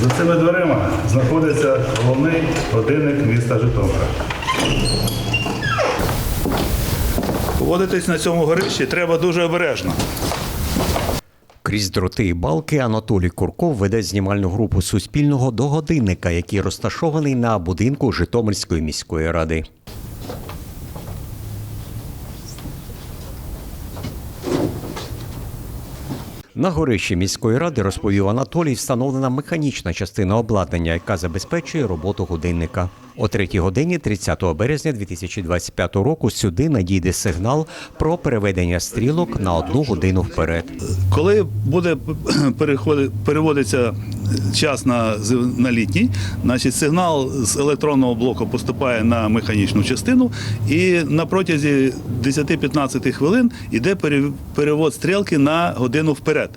За цими дверима знаходиться головний годинник міста Житомира. Поводитись на цьому горищі треба дуже обережно. Крізь дроти і балки Анатолій Курков веде знімальну групу Суспільного до годинника, який розташований на будинку Житомирської міської ради. На горищі міської ради, розповів Анатолій, встановлена механічна частина обладнання, яка забезпечує роботу годинника. О 3 годині 30 березня 2025 року сюди надійде сигнал про переведення стрілок на одну годину вперед. Коли буде переводиться час на, на літній, значить сигнал з електронного блоку поступає на механічну частину, і на протязі 10-15 хвилин йде пере- перевод стрілки на годину вперед.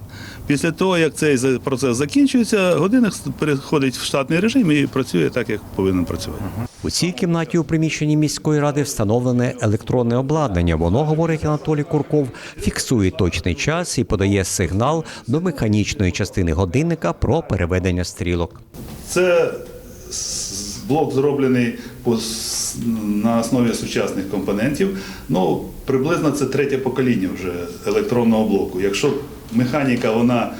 Після того, як цей процес закінчується, годинник переходить в штатний режим і працює так, як повинен працювати. У цій кімнаті у приміщенні міської ради встановлене електронне обладнання. Воно, говорить Анатолій Курков, фіксує точний час і подає сигнал до механічної частини годинника про переведення стрілок. Це блок зроблений на основі сучасних компонентів. Ну, приблизно це третє покоління вже електронного блоку. Якщо механіка, вона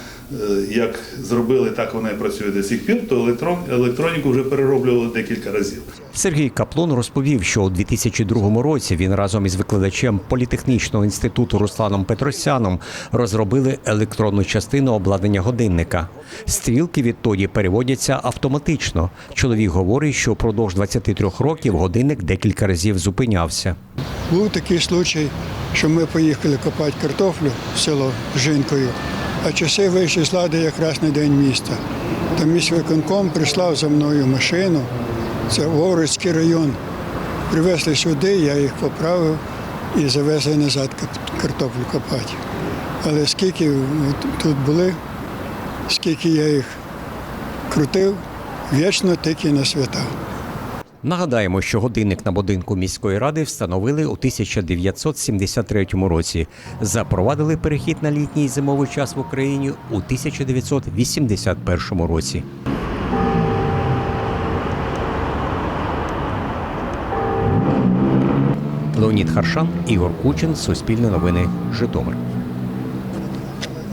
як зробили, так вона і працює до сих пір, то електрон, електроніку вже перероблювали декілька разів. Сергій Каплун розповів, що у 2002 році він разом із викладачем політехнічного інституту Русланом Петросяном розробили електронну частину обладнання годинника. Стрілки відтоді переводяться автоматично. Чоловік говорить, що впродовж 23 років годинник декілька разів зупинявся. Був такий случай, що ми поїхали копати картоплю в село з жінкою, а часи вийшли з лади якраз на день міста. Там міськвиконком прислав за мною машину, це Воврицький район. Привезли сюди, я їх поправив і завезли назад картоплю копати. Але скільки тут були, скільки я їх крутив, вічно тільки на свята. Нагадаємо, що годинник на будинку міської ради встановили у 1973 році. Запровадили перехід на літній зимовий час в Україні у 1981 році. Леонід Харшан, Ігор Кучин, Суспільне новини, Житомир.